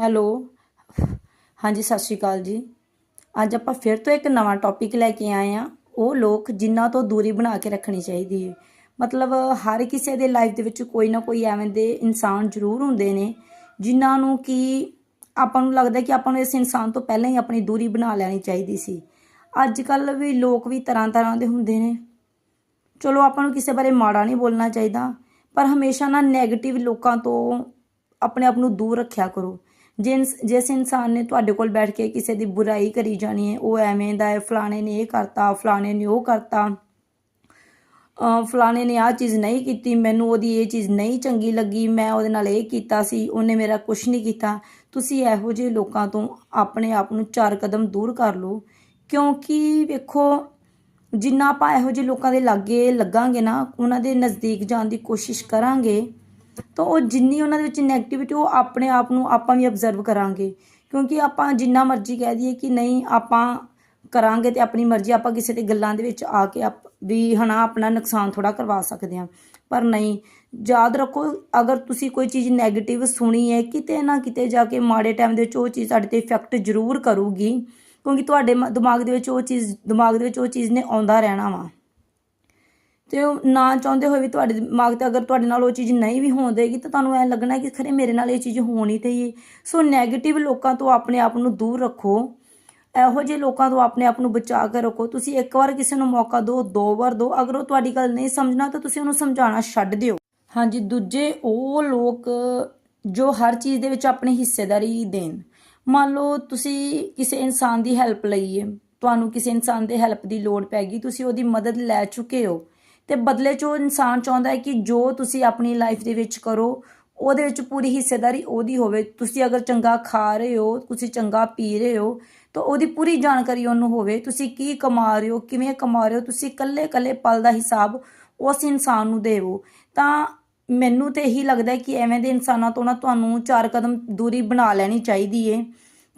Hello. ਹਾਂਜੀ, ਸਤਿ ਸ਼੍ਰੀ ਅਕਾਲ ਜੀ। ਅੱਜ ਆਪਾਂ ਫਿਰ ਤੋਂ ਇੱਕ ਨਵਾਂ ਟੌਪਿਕ ਲੈ ਕੇ ਆਏ ਆ ਉਹ ਲੋਕ ਜਿਨ੍ਹਾਂ ਤੋਂ ਦੂਰੀ ਬਣਾ ਕੇ ਰੱਖਣੀ ਚਾਹੀਦੀ ਹੈ। ਮਤਲਬ ਹਰ ਕਿਸੇ ਦੇ ਲਾਈਫ ਦੇ ਵਿੱਚ ਕੋਈ ਨਾ ਕੋਈ ਐਵੇਂ ਦੇ ਇਨਸਾਨ ਜ਼ਰੂਰ ਹੁੰਦੇ ਨੇ, ਜਿਨ੍ਹਾਂ ਨੂੰ ਕਿ ਆਪਾਂ ਨੂੰ ਲੱਗਦਾ ਕਿ ਆਪਾਂ ਨੂੰ ਇਸ ਇਨਸਾਨ ਤੋਂ ਪਹਿਲਾਂ ਹੀ ਆਪਣੀ ਦੂਰੀ ਬਣਾ ਲੈਣੀ ਚਾਹੀਦੀ ਸੀ। ਅੱਜ ਕੱਲ ਵੀ ਲੋਕ ਵੀ ਤਰ੍ਹਾਂ ਤਰ੍ਹਾਂ ਦੇ ਹੁੰਦੇ ਨੇ। ਚਲੋ, ਆਪਾਂ ਨੂੰ ਕਿਸੇ ਬਾਰੇ ਮਾੜਾ ਨਹੀਂ ਬੋਲਣਾ ਚਾਹੀਦਾ, ਪਰ ਹਮੇਸ਼ਾ ਨਾ 네ਗੇਟਿਵ ਲੋਕਾਂ ਤੋਂ ਆਪਣੇ ਆਪ ਨੂੰ ਦੂਰ ਰੱਖਿਆ ਕਰੋ। ਜਿਸ ਜਿਸ ਇਨਸਾਨ ਨੇ ਤੁਹਾਡੇ ਕੋਲ ਬੈਠ ਕੇ ਕਿਸੇ ਦੀ ਬੁਰਾਈ ਕਰੀ ਜਾਣੀ ਹੈ, ਉਹ ਐਵੇਂ ਦਾ ਹੈ, ਫਲਾਣੇ ਨੇ ਇਹ ਕਰਤਾ, ਫਲਾਣੇ ਨੇ ਉਹ ਕਰਤਾ। ਫਲਾਣੇ ਨੇ ਆਹ ਚੀਜ਼ ਨਹੀਂ ਕੀਤੀ, ਮੈਨੂੰ ਉਹਦੀ ਇਹ ਚੀਜ਼ ਨਹੀਂ ਚੰਗੀ ਲੱਗੀ, ਮੈਂ ਉਹਦੇ ਨਾਲ ਇਹ ਕੀਤਾ ਸੀ, ਉਹਨੇ ਮੇਰਾ ਕੁਝ ਨਹੀਂ ਕੀਤਾ। ਤੁਸੀਂ ਇਹੋ ਜਿਹੇ ਲੋਕਾਂ ਤੋਂ ਆਪਣੇ ਆਪ ਨੂੰ ਚਾਰ ਕਦਮ ਦੂਰ ਕਰ ਲਓ, ਕਿਉਂਕਿ ਵੇਖੋ, ਜਿੰਨਾ ਆਪਾਂ ਇਹੋ ਜਿਹੇ ਲੋਕਾਂ ਦੇ ਲਾਗੇ ਲੱਗਾਂਗੇ ਨਾ, ਉਹਨਾਂ ਦੇ ਨਜ਼ਦੀਕ ਜਾਣ ਦੀ ਕੋਸ਼ਿਸ਼ ਕਰਾਂਗੇ ਤਾਂ ਉਹ ਜਿੰਨੀ ਉਹਨਾਂ ਦੇ ਵਿੱਚ ਨੈਗੇਟਿਵਿਟੀ ਉਹ ਆਪਣੇ ਆਪ ਨੂੰ ਆਪਾਂ ਵੀ ਅਬਜ਼ਰਵ ਕਰਾਂਗੇ। ਕਿਉਂਕਿ ਆਪਾਂ ਜਿੰਨਾ ਮਰਜ਼ੀ ਕਹਿ ਦਈਏ ਕਿ ਨਹੀਂ, ਆਪਾਂ ਕਰਾਂਗੇ ਤੇ ਆਪਣੀ ਮਰਜ਼ੀ, ਆਪਾਂ ਕਿਸੇ ਦੇ ਗੱਲਾਂ ਦੇ ਵਿੱਚ ਆ ਕੇ ਆਪ- ਵੀ ਹਨਾ ਆਪਣਾ ਨੁਕਸਾਨ ਥੋੜਾ ਕਰਵਾ ਸਕਦੇ ਹਾਂ। ਪਰ ਨਹੀਂ, ਯਾਦ ਰੱਖੋ, ਅਗਰ ਤੁਸੀਂ ਕੋਈ ਚੀਜ਼ 네ਗੇਟਿਵ ਸੁਣੀ ਹੈ, ਕਿਤੇ ਨਾ ਕਿਤੇ ਜਾ ਕੇ ਮਾੜੇ ਟਾਈਮ ਦੇ ਵਿੱਚ ਉਹ ਚੀਜ਼ ਸਾਡੇ ਤੇ ਇਫੈਕਟ ਜ਼ਰੂਰ ਕਰੂਗੀ। ਕਿਉਂਕਿ ਤੁਹਾਡੇ ਮ- ਦਿਮਾਗ ਦੇ ਵਿੱਚ ਉਹ ਚੀਜ਼, ਦਿਮਾਗ ਦੇ ਵਿੱਚ ਉਹ ਚੀਜ਼ ਨੇ ਆਉਂਦਾ ਰਹਿਣਾ ਵਾ। ਤੇ ਉਹ ਨਾ ਚਾਹੁੰਦੇ ਹੋਏ ਵੀ ਤੁਹਾਡੇ ਦਿਮਾਗ ਤੇ ਅਗਰ ਤੁਹਾਡੇ ਨਾਲ ਉਹ ਚੀਜ਼ ਨਹੀਂ ਵੀ ਹੋਣ ਦੇਗੀ ਤਾਂ ਤੁਹਾਨੂੰ ਐ ਲੱਗਣਾ ਕਿ ਖਰੇ ਮੇਰੇ ਨਾਲ ਇਹ ਚੀਜ਼ ਹੋਣੀ ਤੇ ਹੀ ਸੋ 네ਗੇਟਿਵ ਲੋਕਾਂ ਤੋਂ ਆਪਣੇ ਆਪ ਨੂੰ ਦੂਰ ਰੱਖੋ। ਇਹੋ ਜਿਹੇ ਲੋਕਾਂ ਤੋਂ ਆਪਣੇ ਆਪ ਨੂੰ ਬਚਾ ਕੇ ਰੱਖੋ। ਤੁਸੀਂ ਇੱਕ ਵਾਰ ਕਿਸੇ ਨੂੰ ਮੌਕਾ ਦਿਓ, ਦੋ ਵਾਰ ਦਿਓ। ਅਗਰ ਉਹ ਤੁਹਾਡੀ ਗੱਲ ਨਹੀਂ ਸਮਝਣਾ ਤਾਂ ਤੁਸੀਂ ਉਹਨੂੰ ਸਮਝਾਉਣਾ ਛੱਡ ਦਿਓ। ਹਾਂਜੀ, ਦੂਜੇ ਉਹ ਲੋਕ ਜੋ ਹਰ ਚੀਜ਼ ਦੇ ਵਿੱਚ ਆਪਣੀ ਹਿੱਸੇਦਾਰੀ ਦੇਣ। ਮੰਨ ਲਓ ਤੁਸੀਂ ਕਿਸੇ ਇਨਸਾਨ ਦੀ ਹੈਲਪ ਲਈ ਹੈ ਤੁਹਾਨੂੰ ਕਿਸੇ ਇਨਸਾਨ ਦੇ ਹੈਲਪ ਦੀ ਲੋੜ ਪੈ ਗਈ। ਤੁਸੀਂ ਉਹਦੀ ਮਦਦ ਲੈ ਚੁੱਕੇ ਹੋ। ਤੇ ਬਦਲੇ 'ਚ ਉਹ ਇਨਸਾਨ ਚਾਹੁੰਦਾ ਹੈ ਕਿ ਜੋ ਤੁਸੀਂ ਆਪਣੀ ਲਾਈਫ ਦੇ ਵਿੱਚ ਕਰੋ, ਉਹਦੇ ਵਿੱਚ ਪੂਰੀ ਹਿੱਸੇਦਾਰੀ ਉਹਦੀ ਹੋਵੇ। ਤੁਸੀਂ ਅਗਰ ਚੰਗਾ ਖਾ ਰਹੇ ਹੋ, ਤੁਸੀਂ ਚੰਗਾ ਪੀ ਰਹੇ ਹੋ, ਤਾਂ ਉਹਦੀ ਪੂਰੀ ਜਾਣਕਾਰੀ ਉਹਨੂੰ ਹੋਵੇ। ਤੁਸੀਂ ਕੀ ਕਮਾ ਰਹੇ ਹੋ, ਕਿਵੇਂ ਕਮਾ ਰਹੇ ਹੋ, ਤੁਸੀਂ ਇਕੱਲੇ ਇਕੱਲੇ ਪਲ ਦਾ ਹਿਸਾਬ ਉਸ ਇਨਸਾਨ ਨੂੰ ਦੇਵੋ। ਤਾਂ ਮੈਨੂੰ ਤੇ ਇਹੀ ਲੱਗਦਾ ਕਿ ਐਵੇਂ ਦੇ ਇਨਸਾਨਾਂ ਤੋਂ ਨਾ ਤੁਹਾਨੂੰ ਚਾਰ ਕਦਮ ਦੂਰੀ ਬਣਾ ਲੈਣੀ ਚਾਹੀਦੀ ਏ।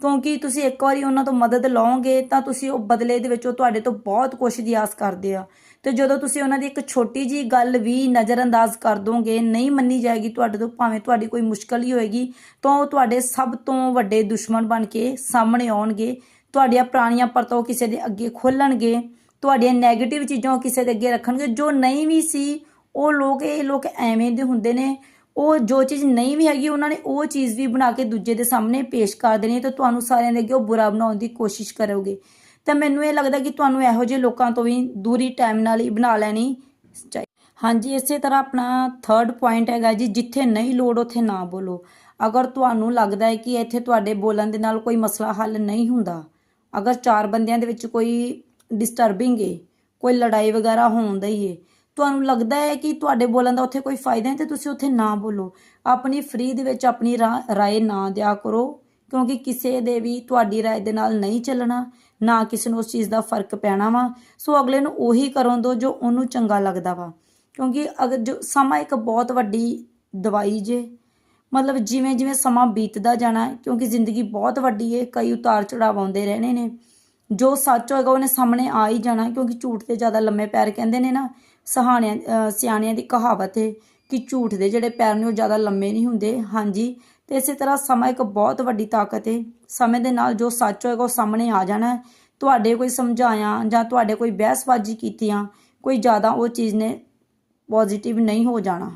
ਕਿਉਂਕਿ ਤੁਸੀਂ ਇੱਕ ਵਾਰੀ ਉਹਨਾਂ ਤੋਂ ਮਦਦ ਲਓਗੇ, ਤਾਂ ਤੁਸੀਂ ਉਹ ਬਦਲੇ ਦੇ ਵਿੱਚ ਉਹ ਤੁਹਾਡੇ ਤੋਂ ਬਹੁਤ ਕੁਝ ਦੀ ਆਸ ਕਰਦੇ ਆ। ਤੇ ਜਦੋਂ ਤੁਸੀਂ ਉਹਨਾਂ ਦੀ ਇੱਕ ਛੋਟੀ ਜੀ ਗੱਲ ਵੀ ਨਜ਼ਰਅੰਦਾਜ਼ ਕਰ ਦੋਗੇ, ਨਹੀਂ ਮੰਨੀ ਜਾਏਗੀ ਤੁਹਾਡੇ ਤੋਂ, ਭਾਵੇਂ ਤੁਹਾਡੀ ਕੋਈ ਮੁਸ਼ਕਲ ਹੀ ਹੋਏਗੀ, ਤਾਂ ਉਹ ਤੁਹਾਡੇ ਸਭ ਤੋਂ ਵੱਡੇ ਦੁਸ਼ਮਣ ਬਣ ਕੇ ਸਾਹਮਣੇ ਆਉਣਗੇ। ਤੁਹਾਡੀਆਂ ਪੁਰਾਣੀਆਂ ਪਰਤਾਂ ਉਹ ਕਿਸੇ ਦੇ ਅੱਗੇ ਖੋਲਣਗੇ। ਤੁਹਾਡੀਆਂ 네ਗੇਟਿਵ ਚੀਜ਼ਾਂ ਉਹ ਕਿਸੇ ਦੇ ਅੱਗੇ ਰੱਖਣਗੇ। ਜੋ ਨਹੀਂ ਵੀ ਸੀ, ਉਹ ਲੋਕ, ਇਹ ਲੋਕ ਐਵੇਂ ਦੇ ਹੁੰਦੇ ਨੇ। ਉਹ ਜੋ ਚੀਜ਼ ਨਹੀਂ ਵੀ ਹੈਗੀ, ਉਹਨਾਂ ਨੇ ਉਹ ਚੀਜ਼ ਵੀ ਬਣਾ ਕੇ ਦੂਜੇ ਦੇ ਸਾਹਮਣੇ ਪੇਸ਼ ਕਰ ਦੇਣੀ ਹੈ ਤੇ ਤੁਹਾਨੂੰ ਸਾਰਿਆਂ ਦੇ ਅੱਗੇ ਉਹ ਬੁਰਾ ਬਣਾਉਣ ਦੀ ਕੋਸ਼ਿਸ਼ ਕਰੋਗੇ। ਤਾਂ ਮੈਨੂੰ ਇਹ ਲੱਗਦਾ ਕਿ ਤੁਹਾਨੂੰ ਇਹੋ ਜਿਹੇ ਲੋਕਾਂ ਤੋਂ ਵੀ ਦੂਰੀ ਟਾਈਮ ਨਾਲ ਹੀ ਬਣਾ ਲੈਣੀ ਚਾਹੀਦੀ ਹਾਂਜੀ, ਇਸੇ ਤਰ੍ਹਾਂ ਆਪਣਾ ਥਰਡ ਪੁਆਇੰਟ ਹੈਗਾ ਜੀ, ਜਿੱਥੇ ਨਹੀਂ ਲੋੜ ਉੱਥੇ ਨਾ ਬੋਲੋ। ਅਗਰ ਤੁਹਾਨੂੰ ਲੱਗਦਾ ਹੈ ਕਿ ਇੱਥੇ ਤੁਹਾਡੇ ਬੋਲਣ ਦੇ ਨਾਲ ਕੋਈ ਮਸਲਾ ਹੱਲ ਨਹੀਂ ਹੁੰਦਾ, ਅਗਰ ਚਾਰ ਬੰਦਿਆਂ ਦੇ ਵਿੱਚ ਕੋਈ ਡਿਸਟਰਬਿੰਗ ਹੈ ਕੋਈ ਲੜਾਈ ਵਗੈਰਾ ਹੋਣ ਹੀ ਹੈ ਤੁਹਾਨੂੰ ਲੱਗਦਾ ਹੈ ਕਿ ਤੁਹਾਡੇ ਬੋਲਣ ਦਾ ਉੱਥੇ ਕੋਈ ਫਾਇਦਾ ਨਹੀਂ ਤੇ ਤੁਸੀਂ ਉੱਥੇ ਨਾ ਬੋਲੋ? ਆਪਣੀ ਫ੍ਰੀ ਦੇ ਵਿੱਚ ਆਪਣੀ ਰਾ- ਰਾਏ ਨਾ ਦਿਆ ਕਰੋ, ਕਿਉਂਕਿ ਕਿਸੇ ਦੇ ਵੀ ਤੁਹਾਡੀ ਰਾਏ ਦੇ ਨਾਲ ਨਹੀਂ ਚੱਲਣਾ ਨਾ ਕਿਸੇ ਨੂੰ ਉਸ ਚੀਜ਼ ਦਾ ਫ਼ਰਕ ਪੈਣਾ ਵਾ। ਸੋ ਅਗਲੇ ਨੂੰ ਉਹੀ ਕਰਨ ਦਿਓ ਜੋ ਉਹਨੂੰ ਚੰਗਾ ਲੱਗਦਾ ਵਾ। ਕਿਉਂਕਿ ਅਗਰ ਜੋ ਸਮਾਂ ਇੱਕ ਬਹੁਤ ਵੱਡੀ ਦਵਾਈ ਜੇ, ਮਤਲਬ ਜਿਵੇਂ ਜਿਵੇਂ ਸਮਾਂ ਬੀਤਦਾ ਜਾਣਾ, ਕਿਉਂਕਿ ਜ਼ਿੰਦਗੀ ਬਹੁਤ ਵੱਡੀ ਏ, ਕਈ ਉਤਾਰ ਚੜਾਵ ਆਉਂਦੇ ਰਹਿਣੇ ਨੇ। ਜੋ ਸੱਚ ਹੋਏਗਾ ਉਹਨੇ ਸਾਹਮਣੇ ਆ ਹੀ ਜਾਣਾ, ਕਿਉਂਕਿ ਝੂਠ ਤੇ ਜ਼ਿਆਦਾ ਲੰਮੇ ਪੈਰ ਕਹਿੰਦੇ ਨੇ ਨਾ, ਸਹਾਣਿਆਂ ਸਿਆਣਿਆਂ ਦੀ ਕਹਾਵਤ ਏ ਕਿ ਝੂਠ ਦੇ ਜਿਹੜੇ ਪੈਰ ਨੇ ਉਹ ਜ਼ਿਆਦਾ ਲੰਮੇ ਨਹੀਂ ਹੁੰਦੇ। ਹਾਂਜੀ ਤੇ ਇਸੇ ਤਰ੍ਹਾਂ ਸਮਾਂ ਇੱਕ ਬਹੁਤ ਵੱਡੀ ਤਾਕਤ ਹੈ ਸਮੇਂ ਦੇ ਨਾਲ ਜੋ ਸੱਚ ਹੋਏਗਾ ਉਹ ਸਾਹਮਣੇ ਆ ਜਾਣਾ ਤੁਹਾਡੇ ਕੋਈ ਸਮਝਾਇਆ ਜਾਂ ਤੁਹਾਡੇ ਕੋਈ ਬਹਿਸਬਾਜ਼ੀ ਕੀਤੀਆਂ ਕੋਈ ਜ਼ਿਆਦਾ ਉਹ ਚੀਜ਼ ਨੇ ਪੋਜ਼ਿਟਿਵ ਨਹੀਂ ਹੋ ਜਾਣਾ।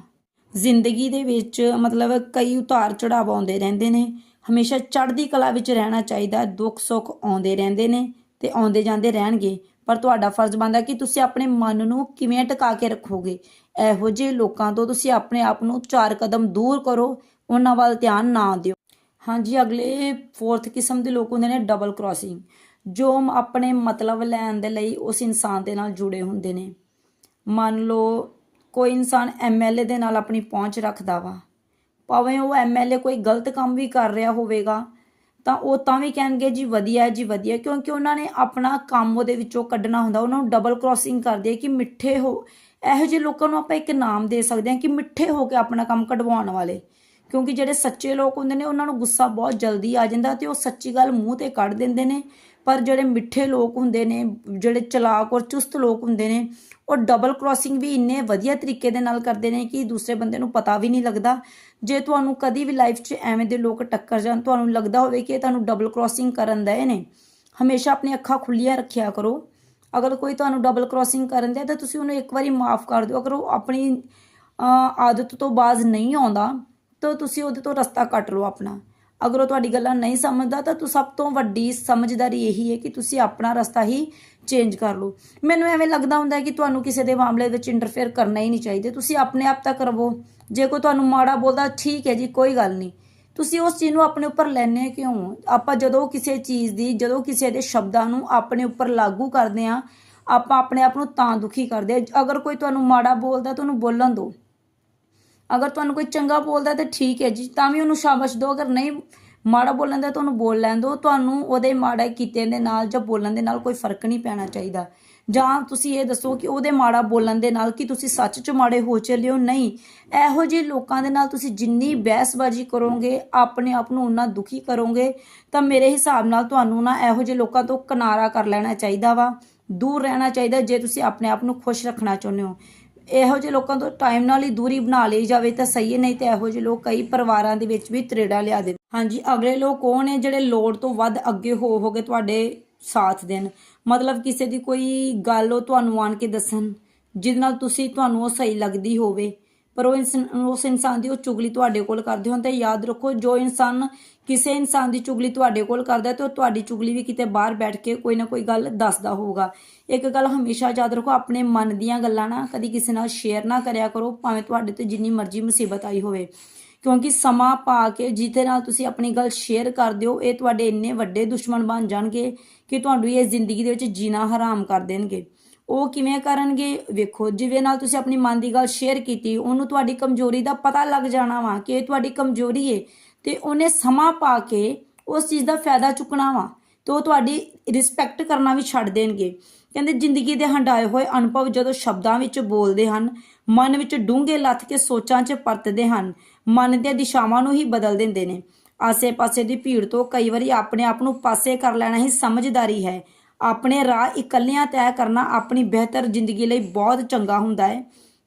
ਜ਼ਿੰਦਗੀ ਦੇ ਵਿੱਚ ਮਤਲਬ ਕਈ ਉਤਾਰ ਚੜਾਵ ਆਉਂਦੇ ਰਹਿੰਦੇ ਨੇ। ਹਮੇਸ਼ਾ ਚੜ੍ਹਦੀ ਕਲਾ ਵਿੱਚ ਰਹਿਣਾ ਚਾਹੀਦਾ, ਦੁੱਖ ਸੁੱਖ ਆਉਂਦੇ ਰਹਿੰਦੇ ਨੇ ਤੇ ਆਉਂਦੇ ਜਾਂਦੇ ਰਹਿਣਗੇ। ਪਰ ਤੁਹਾਡਾ ਫਰਜ਼ ਬਣਦਾ ਕਿ ਤੁਸੀਂ ਆਪਣੇ ਮਨ ਨੂੰ ਕਿਵੇਂ ਟਿਕਾ ਕੇ ਰੱਖੋਗੇ? ਇਹੋ ਜਿਹੇ ਲੋਕਾਂ ਤੋਂ ਤੁਸੀਂ ਆਪਣੇ ਆਪ ਨੂੰ ਚਾਰ ਕਦਮ ਦੂਰ ਕਰੋ, ਉਹਨਾਂ ਵੱਲ ਧਿਆਨ ਨਾ ਦਿਓ। ਹਾਂਜੀ, ਅਗਲੇ ਫੋਰਥ ਕਿਸਮ ਦੇ ਲੋਕ ਹੁੰਦੇ ਨੇ ਡਬਲ ਕ੍ਰਾਸਿੰਗ ਜੋ ਆਪਣੇ ਮਤਲਬ ਲੈਣ ਦੇ ਲਈ ਉਸ ਇਨਸਾਨ ਦੇ ਨਾਲ ਜੁੜੇ ਹੁੰਦੇ ਨੇ। ਮੰਨ ਲਓ, ਕੋਈ ਇਨਸਾਨ ਐਮਐਲਏ ਦੇ ਨਾਲ ਆਪਣੀ ਪਹੁੰਚ ਰੱਖਦਾ ਵਾ। ਭਾਵੇਂ ਉਹ ਐਮਐਲਏ ਕੋਈ ਗਲਤ ਕੰਮ ਵੀ ਕਰ ਰਿਹਾ ਹੋਵੇਗਾ, ਤਾਂ ਉਹ ਤਾਂ ਵੀ ਕਹਿਣਗੇ, ਜੀ ਵਧੀਆ ਜੀ ਵਧੀਆ ਕਿਉਂਕਿ ਉਹਨਾਂ ਨੇ ਆਪਣਾ ਕੰਮ ਉਹਦੇ ਵਿੱਚੋਂ ਕੱਢਣਾ ਹੁੰਦਾ, ਉਹਨਾਂ ਨੂੰ ਡਬਲ ਕ੍ਰਾਸਿੰਗ ਕਰਦੇ ਆ ਕਿ ਮਿੱਠੇ ਹੋ ਇਹੋ ਜਿਹੇ ਲੋਕਾਂ ਨੂੰ ਆਪਾਂ ਇੱਕ ਨਾਮ ਦੇ ਸਕਦੇ ਹਾਂ ਕਿ ਮਿੱਠੇ ਹੋ ਕੇ ਆਪਣਾ ਕੰਮ ਕਢਵਾਉਣ ਵਾਲੇ। ਕਿਉਂਕਿ ਜਿਹੜੇ ਸੱਚੇ ਲੋਕ ਹੁੰਦੇ ਨੇ, ਉਹਨਾਂ ਨੂੰ ਗੁੱਸਾ ਬਹੁਤ ਜਲਦੀ ਆ ਜਾਂਦਾ ਤੇ ਉਹ ਸੱਚੀ ਗੱਲ ਮੂੰਹ ਤੇ ਕੱਢ ਦਿੰਦੇ ਨੇ। ਪਰ ਜਿਹੜੇ ਮਿੱਠੇ ਲੋਕ ਹੁੰਦੇ ਨੇ, ਜਿਹੜੇ ਚਲਾਕ ਔਰ ਚੁਸਤ ਲੋਕ ਹੁੰਦੇ ਨੇ, ਉਹ ਡਬਲ ਕ੍ਰਾਸਿੰਗ ਵੀ ਇੰਨੇ ਵਧੀਆ ਤਰੀਕੇ ਦੇ ਨਾਲ ਕਰਦੇ ਨੇ ਕਿ ਦੂਸਰੇ ਬੰਦੇ ਨੂੰ ਪਤਾ ਵੀ ਨਹੀਂ ਲੱਗਦਾ। ਜੇ ਤੁਹਾਨੂੰ ਕਦੀ ਵੀ ਲਾਈਫ 'ਚ ਐਵੇਂ ਦੇ ਲੋਕ ਟੱਕਰ ਜਾਣ, ਤੁਹਾਨੂੰ ਲੱਗਦਾ ਹੋਵੇ ਕਿ ਇਹ ਤੁਹਾਨੂੰ ਡਬਲ ਕ੍ਰਾਸਿੰਗ ਕਰਨ ਦਏ ਨੇ। ਹਮੇਸ਼ਾ ਆਪਣੀ ਅੱਖਾਂ ਖੁੱਲੀਆਂ ਰੱਖਿਆ ਕਰੋ। ਅਗਰ ਕੋਈ ਤੁਹਾਨੂੰ ਡਬਲ ਕ੍ਰਾਸਿੰਗ ਕਰਨ ਦਿਆ, ਤਾਂ ਤੁਸੀਂ ਉਹਨੂੰ ਇੱਕ ਵਾਰੀ ਮਾਫ ਕਰ ਦਿਓ। ਅਗਰ ਉਹ ਆਪਣੀ ਆਦਤ ਤੋਂ ਬਾਜ਼ ਨਹੀਂ ਆਉਂਦਾ, ਤਾਂ ਤੁਸੀਂ ਉਹਦੇ ਤੋਂ ਰਸਤਾ ਕੱਟ ਲਓ ਆਪਣਾ। ਅਗਰ ਉਹ ਤੁਹਾਡੀ ਗੱਲਾਂ ਨਹੀਂ ਸਮਝਦਾ, ਤਾਂ ਤੁ ਸਭ ਤੋਂ ਵੱਡੀ ਸਮਝਦਾਰੀ ਇਹੀ ਹੈ ਕਿ ਤੁਸੀਂ ਆਪਣਾ ਰਸਤਾ ਹੀ ਚੇਂਜ ਕਰ ਲਓ। ਮੈਨੂੰ ਐਵੇਂ ਲੱਗਦਾ ਹੁੰਦਾ ਕਿ ਤੁਹਾਨੂੰ ਕਿਸੇ ਦੇ ਮਾਮਲੇ ਵਿੱਚ ਇੰਟਰਫੇਅਰ ਕਰਨਾ ਹੀ ਨਹੀਂ ਚਾਹੀਦਾ। ਤੁਸੀਂ ਆਪਣੇ ਆਪ ਤਾਂ ਕਰਵੋ। ਜੇ ਕੋਈ ਤੁਹਾਨੂੰ ਮਾੜਾ ਬੋਲਦਾ, ਠੀਕ ਹੈ ਜੀ, ਕੋਈ ਗੱਲ ਨਹੀਂ। ਤੁਸੀਂ ਉਸ ਚੀਜ਼ ਨੂੰ ਆਪਣੇ ਉੱਪਰ ਲੈਣੇ ਕਿਉਂ? ਆਪਾਂ ਜਦੋਂ ਕਿਸੇ ਚੀਜ਼ ਦੀ, ਜਦੋਂ ਕਿਸੇ ਦੇ ਸ਼ਬਦਾਂ ਨੂੰ ਆਪਣੇ ਉੱਪਰ ਲਾਗੂ ਕਰਦੇ ਆ ਆਪਾਂ ਆਪਣੇ ਆਪ ਨੂੰ ਤਾਂ ਦੁਖੀ ਕਰਦੇ ਆ ਅਗਰ ਕੋਈ ਤੁਹਾਨੂੰ ਮਾੜਾ ਬੋਲਦਾ, ਤਾਂ ਉਹਨੂੰ ਬੋਲਣ ਦਿਓ। ਅਗਰ ਤੁਹਾਨੂੰ ਕੋਈ ਚੰਗਾ ਬੋਲਦਾ, ਤਾਂ ਠੀਕ ਹੈ ਜੀ। ਤਾਂ ਵੀ ਉਹਨੂੰ ਸ਼ਾਬਾਸ਼ ਦਿਓ। ਅਗਰ ਨਹੀਂ ਮਾੜਾ ਬੋਲਣ ਦਾ ਤੁਹਾਨੂੰ ਬੋਲ ਲੈਣ ਦਿਓ। ਤੁਹਾਨੂੰ ਉਹਦੇ ਮਾੜਾ ਕੀਤੇ ਦੇ ਨਾਲ ਜਾਂ ਬੋਲਣ ਦੇ ਨਾਲ ਕੋਈ ਫ਼ਰਕ ਨਹੀਂ ਪੈਣਾ ਚਾਹੀਦਾ। ਜਾਂ ਤੁਸੀਂ ਇਹ ਦੱਸੋ ਕਿ ਉਹਦੇ ਮਾੜਾ ਬੋਲਣ ਦੇ ਨਾਲ ਕਿ ਤੁਸੀਂ ਸੱਚ 'ਚ ਮਾੜੇ ਹੋ ਚੱਲਿਓ? ਨਹੀਂ। ਇਹੋ ਜਿਹੇ ਲੋਕਾਂ ਦੇ ਨਾਲ ਤੁਸੀਂ ਜਿੰਨੀ ਬਹਿਸਬਾਜ਼ੀ ਕਰੋਗੇ, ਆਪਣੇ ਆਪ ਨੂੰ ਉਨਾ ਦੁਖੀ ਕਰੋਗੇ, ਤਾਂ ਮੇਰੇ ਹਿਸਾਬ ਨਾਲ ਤੁਹਾਨੂੰ ਨਾ ਇਹੋ ਜਿਹੇ ਲੋਕਾਂ ਤੋਂ ਕਿਨਾਰਾ ਕਰ ਲੈਣਾ ਚਾਹੀਦਾ ਵਾ। ਦੂਰ ਰਹਿਣਾ ਚਾਹੀਦਾ ਜੇ ਤੁਸੀਂ ਆਪਣੇ ਆਪ ਨੂੰ ਖੁਸ਼ ਰੱਖਣਾ ਚਾਹੁੰਦੇ ਹੋ। ਇਹੋ ਜਿਹੇ ਲੋਕਾਂ ਤੋਂ ਟਾਈਮ ਨਾਲ ਹੀ ਦੂਰੀ ਬਣਾ ਲਈ ਜਾਵੇ ਤਾਂ ਸਹੀ ਹੈ, ਨਹੀਂ ਤੇ ਇਹੋ ਜਿਹੇ ਲੋਕ ਕਈ ਪਰਿਵਾਰਾਂ ਦੇ ਵਿੱਚ ਵੀ ਤਰੇੜਾ ਲਿਆ ਦੇ ਹਾਂਜੀ, ਅਗਲੇ ਲੋਕ ਉਹ ਨੇ ਜਿਹੜੇ ਲੋੜ ਤੋਂ ਵੱਧ ਅੱਗੇ ਹੋ ਹੋ ਕੇ ਤੁਹਾਡੇ ਸਾਥ ਦੇਣ। ਮਤਲਬ ਕਿਸੇ ਦੀ ਕੋਈ ਗੱਲ ਉਹ ਤੁਹਾਨੂੰ ਆਣ ਕੇ ਦੱਸਣ, ਜਿਹਦੇ ਨਾਲ ਤੁਸੀਂ ਤੁਹਾਨੂੰ ਉਹ ਸਹੀ ਲੱਗਦੀ ਹੋਵੇ। ਪਰ ਉਹ ਇਨਸਾਨ ਉਸ ਇਨਸਾਨ ਦੀ ਉਹ ਚੁਗਲੀ ਤੁਹਾਡੇ ਕੋਲ ਕਰਦੇ ਹੋਣ ਤਾਂ ਯਾਦ ਰੱਖੋ, ਜੋ ਇਨਸਾਨ, ਕਿਸੇ ਇਨਸਾਨ ਦੀ ਚੁਗਲੀ ਤੁਹਾਡੇ ਕੋਲ ਕਰਦਾ ਹੈ ਤੇ ਉਹ ਤੁਹਾਡੀ ਚੁਗਲੀ ਵੀ ਕਿਤੇ ਬਾਹਰ ਬੈਠ ਕੇ ਕੋਈ ਨਾ ਕੋਈ ਗੱਲ ਦੱਸਦਾ ਹੋਊਗਾ। ਇੱਕ ਗੱਲ ਹਮੇਸ਼ਾ ਯਾਦ ਰੱਖੋ, ਆਪਣੇ ਮਨ ਦੀਆਂ ਗੱਲਾਂ ਨਾ ਕਦੀ ਕਿਸੇ ਨਾਲ ਸ਼ੇਅਰ ਨਾ ਕਰਿਆ ਕਰੋ, ਭਾਵੇਂ ਤੁਹਾਡੇ ਤੇ ਜਿੰਨੀ ਮਰਜ਼ੀ ਮੁਸੀਬਤ ਆਈ ਹੋਵੇ। ਕਿਉਂਕਿ ਸਮਾਂ ਪਾ ਕੇ ਜਿਹਦੇ ਨਾਲ ਤੁਸੀਂ ਆਪਣੀ ਗੱਲ ਸ਼ੇਅਰ ਕਰ ਦਿਓ ਇਹ ਤੁਹਾਡੇ ਇੰਨੇ ਵੱਡੇ ਦੁਸ਼ਮਣ ਬਣ ਜਾਣਗੇ ਕਿ ਤੁਹਾਨੂੰ ਇਹ ਜ਼ਿੰਦਗੀ ਦੇ ਵਿੱਚ ਜੀਣਾ ਹਰਾਮ ਕਰ ਦੇਣਗੇ। ਉਹ ਕਿਵੇਂ ਕਰਨਗੇ? ਵੇਖੋ ਜਿਵੇਂ ਨਾਲ ਤੁਸੀਂ ਆਪਣੀ ਮਨ ਦੀ ਗੱਲ ਸ਼ੇਅਰ ਕੀਤੀ, ਉਹਨੂੰ ਤੁਹਾਡੀ ਕਮਜ਼ੋਰੀ ਦਾ ਪਤਾ ਲੱਗ ਜਾਣਾ ਵਾ ਕਿ ਇਹ ਤੁਹਾਡੀ ਕਮਜ਼ੋਰੀ ਏ ਤੇ ਉਹਨੇ ਸਮਾਂ ਪਾ ਕੇ ਉਸ ਚੀਜ਼ ਦਾ ਫਾਇਦਾ ਚੁੱਕਣਾ ਵਾ ਤੇ ਉਹ ਤੁਹਾਡੀ ਰਿਸਪੈਕਟ ਕਰਨਾ ਵੀ ਛੱਡ ਦੇਣਗੇ। ਕਹਿੰਦੇ ਜ਼ਿੰਦਗੀ ਦੇ ਹੰਡਾਏ ਹੋਏ ਅਨੁਭਵ ਜਦੋਂ ਸ਼ਬਦਾਂ ਵਿੱਚ ਬੋਲਦੇ ਹਨ, ਮਨ ਵਿੱਚ ਡੂੰਘੇ ਲੱਥ ਕੇ ਸੋਚਾਂ 'ਚ ਪਰਤਦੇ ਹਨ ਮਨ ਦੀਆਂ ਦਿਸ਼ਾਵਾਂ ਨੂੰ ਹੀ ਬਦਲ ਦਿੰਦੇ ਨੇ। ਆਸੇ-ਪਾਸੇ ਦੀ ਭੀੜ ਤੋਂ ਕਈ ਵਾਰੀ ਆਪਣੇ ਆਪ ਨੂੰ ਪਾਸੇ ਕਰ ਲੈਣਾ ਹੀ ਸਮਝਦਾਰੀ ਹੈ। ਆਪਣੇ ਰਾਹ ਇਕੱਲਿਆਂ ਤੈਅ ਕਰਨਾ ਆਪਣੀ ਬਿਹਤਰ ਜ਼ਿੰਦਗੀ ਲਈ ਬਹੁਤ ਚੰਗਾ ਹੁੰਦਾ ਹੈ।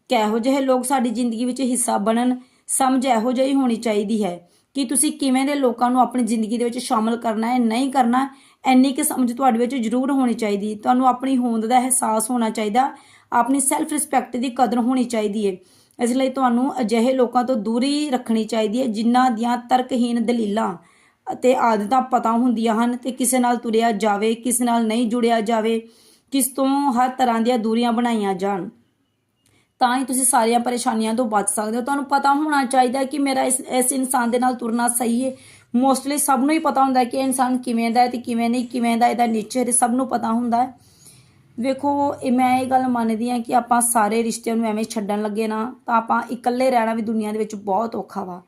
ਕਿਹੋ ਜਿਹੇ ਲੋਕ ਸਾਡੀ ਜ਼ਿੰਦਗੀ ਵਿੱਚ ਹਿੱਸਾ ਬਣਨ ਸਮਝ ਇਹੋ ਜਿਹੀ ਹੋਣੀ ਚਾਹੀਦੀ ਹੈ ਕਿ ਤੁਸੀਂ ਕਿਵੇਂ ਦੇ ਲੋਕਾਂ ਨੂੰ ਆਪਣੀ ਜ਼ਿੰਦਗੀ ਦੇ ਵਿੱਚ ਸ਼ਾਮਲ ਕਰਨਾ ਹੈ, ਨਹੀਂ ਕਰਨਾ, ਇੰਨੀ ਕਿ ਸਮਝ ਤੁਹਾਡੇ ਵਿੱਚ ਜ਼ਰੂਰ ਹੋਣੀ ਚਾਹੀਦੀ। ਤੁਹਾਨੂੰ ਆਪਣੀ ਹੋਂਦ ਦਾ ਅਹਿਸਾਸ ਹੋਣਾ ਚਾਹੀਦਾ, ਆਪਣੀ ਸੈਲਫ ਰਿਸਪੈਕਟ ਦੀ ਕਦਰ ਹੋਣੀ ਚਾਹੀਦੀ ਹੈ। ਇਸ ਲਈ ਤੁਹਾਨੂੰ ਅਜਿਹੇ ਲੋਕਾਂ ਤੋਂ ਦੂਰੀ ਰੱਖਣੀ ਚਾਹੀਦੀ ਹੈ ਜਿਨ੍ਹਾਂ ਦੀਆਂ ਤਰਕਹੀਨ ਦਲੀਲਾਂ ਅਤੇ ਆਦਤਾਂ ਪਤਾ ਹੁੰਦੀਆਂ ਹਨ ਤੇ ਕਿਸੇ ਨਾਲ ਤੁਰਿਆ ਜਾਵੇ, ਕਿਸ ਨਾਲ ਨਹੀਂ ਜੁੜਿਆ ਜਾਵੇ ਕਿਸ ਤੋਂ ਹਰ ਤਰ੍ਹਾਂ ਦੀਆਂ ਦੂਰੀਆਂ ਬਣਾਈਆਂ ਜਾਣ। ਤਾਂ ਹੀ ਤੁਸੀਂ ਸਾਰੀਆਂ ਪਰੇਸ਼ਾਨੀਆਂ ਤੋਂ ਬਚ ਸਕਦੇ ਹੋ। ਤੁਹਾਨੂੰ ਪਤਾ ਹੋਣਾ ਚਾਹੀਦਾ ਕਿ ਮੇਰਾ ਇਸ ਇਸ ਇਨਸਾਨ ਦੇ ਨਾਲ ਤੁਰਨਾ ਸਹੀ ਹੈ। ਮੋਸਟਲੀ ਸਭ ਨੂੰ ਹੀ ਪਤਾ ਹੁੰਦਾ ਕਿ ਇਹ ਇਨਸਾਨ ਕਿਵੇਂ ਦਾ ਹੈ ਤੇ ਕਿਵੇਂ ਨਹੀਂ, ਕਿਵੇਂ ਦਾ ਇਹਦਾ ਨੇਚਰ ਸਭ ਨੂੰ ਪਤਾ ਹੁੰਦਾ ਹੈ। ਵੇਖੋ, ਇਹ ਮੈਂ ਇਹ ਗੱਲ ਮੰਨਦੀ ਹਾਂ ਕਿ ਆਪਾਂ ਸਾਰੇ ਰਿਸ਼ਤਿਆਂ ਨੂੰ ਐਵੇਂ ਛੱਡਣ ਲੱਗੇ ਨਾ, ਤਾਂ ਆਪਾਂ ਇਕੱਲੇ ਰਹਿਣਾ ਵੀ ਦੁਨੀਆ ਦੇ ਵਿੱਚ ਬਹੁਤ ਔਖਾ ਵਾ।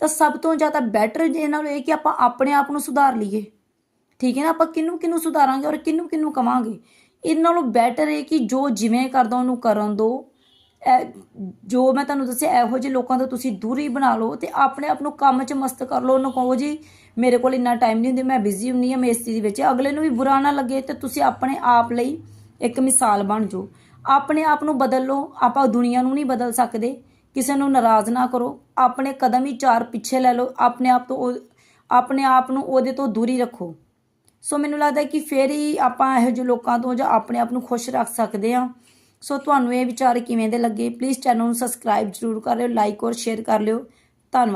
ਤਾਂ ਸਭ ਤੋਂ ਜ਼ਿਆਦਾ ਬੈਟਰ ਜੇ ਨਾਲ ਇਹ ਕਿ ਆਪਾਂ ਆਪਣੇ ਆਪ ਨੂੰ ਸੁਧਾਰ ਲਈਏ। ਠੀਕ ਹੈ ਨਾ? ਆਪਾਂ ਕਿਹਨੂੰ ਕਿਹਨੂੰ ਸੁਧਾਰਾਂਗੇ ਔਰ ਕਿਹਨੂੰ ਕਿਹਨੂੰ ਕਵਾਂਗੇ? ਇਹ ਨਾਲੋਂ ਬੈਟਰ ਹੈ ਕਿ ਜੋ ਜਿਵੇਂ ਕਰਦਾ ਉਹਨੂੰ ਕਰਨ ਦੋ। ਜੋ ਮੈਂ ਤੁਹਾਨੂੰ ਦੱਸਿਆ, ਇਹੋ ਜਿਹੇ ਲੋਕਾਂ ਤੋਂ ਤੁਸੀਂ ਦੂਰੀ ਬਣਾ ਲਓ ਤੇ ਆਪਣੇ ਆਪ ਨੂੰ ਕੰਮ 'ਚ ਮਸਤ ਕਰ ਲਓ। ਉਹਨੂੰ ਕਹੋ ਜੀ, ਮੇਰੇ ਕੋਲ ਇੰਨਾ ਟਾਈਮ ਨਹੀਂ ਹੁੰਦਾ, ਮੈਂ ਬਿਜ਼ੀ ਹੁੰਨੀ ਆ ਮੈਂ ਇਸ ਚੀਜ਼ ਵਿੱਚ ਅਗਲੇ ਨੂੰ ਵੀ ਬੁਰਾ ਨਾ ਲੱਗੇ ਤੇ ਤੁਸੀਂ ਆਪਣੇ ਆਪ ਲਈ ਇੱਕ ਮਿਸਾਲ ਬਣ ਜਾਓ ਆਪਣੇ ਆਪ ਨੂੰ ਬਦਲ ਲਓ। ਆਪਾਂ ਦੁਨੀਆ ਨੂੰ ਨਹੀਂ ਬਦਲ ਸਕਦੇ। ਕਿਸੇ ਨੂੰ ਨਾਰਾਜ਼ ਨਾ ਕਰੋ। ਆਪਣੇ ਕਦਮ ਹੀ ਚਾਰ ਪਿੱਛੇ ਲੈ ਲਓ। ਆਪਣੇ ਆਪ ਤੋਂ ਉਹ- ਆਪਣੇ ਆਪ ਨੂੰ ਉਹਦੇ ਤੋਂ ਦੂਰੀ ਰੱਖੋ। ਸੋ ਮੈਨੂੰ ਲੱਗਦਾ ਕਿ ਫੇਰ ਹੀ ਆਪਾਂ ਇਹੋ ਜਿਹੇ ਲੋਕਾਂ ਤੋਂ ਜਾਂ ਆਪਣੇ ਆਪ ਨੂੰ ਖੁਸ਼ ਰੱਖ ਸਕਦੇ ਹਾਂ। ਸੋ ਤੁਹਾਨੂੰ ਇਹ ਵਿਚਾਰ ਕਿਵੇਂ ਦੇ ਲੱਗੇ? ਪਲੀਜ਼ ਚੈਨਲ ਨੂੰ ਸਬਸਕ੍ਰਾਈਬ ਜ਼ਰੂਰ ਕਰ ਲਿਓ। ਲਾਈਕ ਔਰ ਸ਼ੇਅਰ ਕਰ ਲਿਓ। ਧੰਨਵਾਦ।